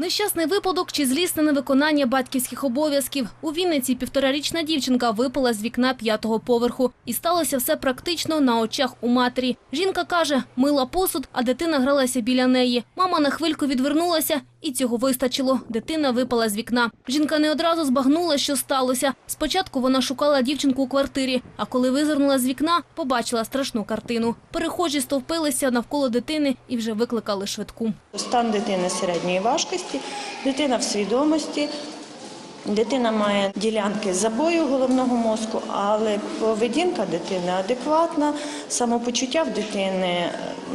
Нещасний випадок чи злісне невиконання батьківських обов'язків. У Вінниці півторарічна дівчинка випала з вікна п'ятого поверху. І сталося все практично на очах у матері. Жінка каже, мила посуд, а дитина гралася біля неї. Мама на хвильку відвернулася, і цього вистачило. Дитина випала з вікна. Жінка не одразу збагнула, що сталося. Спочатку вона шукала дівчинку у квартирі, а коли визирнула з вікна, побачила страшну картину. Перехожі стовпилися навколо дитини і вже викликали швидку. Стан дитини середньої важкості, дитина в свідомості. Дитина має ділянки забою головного мозку, але поведінка дитини адекватна, самопочуття в дитини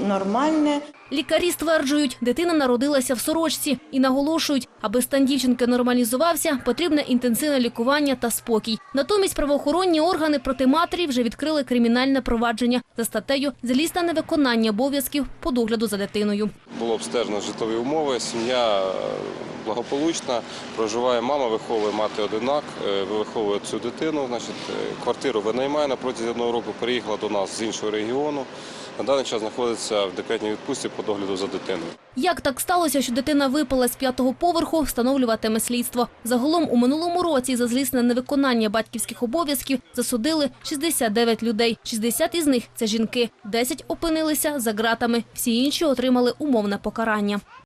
нормальне. Лікарі стверджують, дитина народилася в сорочці і наголошують, аби стан дівчинки нормалізувався, потрібне інтенсивне лікування та спокій. Натомість правоохоронні органи проти матері вже відкрили кримінальне провадження за статтею «Злісне невиконання обов'язків по догляду за дитиною». Було обстежено житлові умови, сім'я е, благополучна, проживає мама, виховує мати одинак, е, виховує цю дитину. Значить, е, квартиру винаймає на протязі одного року, переїхала до нас з іншого регіону. На даний час знаходиться в декретній відпустці по догляду за дитиною. Як так сталося, що дитина випала з п'ятого поверху, встановлюватиме слідство. Загалом у минулому році за злісне невиконання батьківських обов'язків засудили 69 людей. 60 із них – це жінки. 10 опинилися за ґратами, всі інші отримали умовне покарання.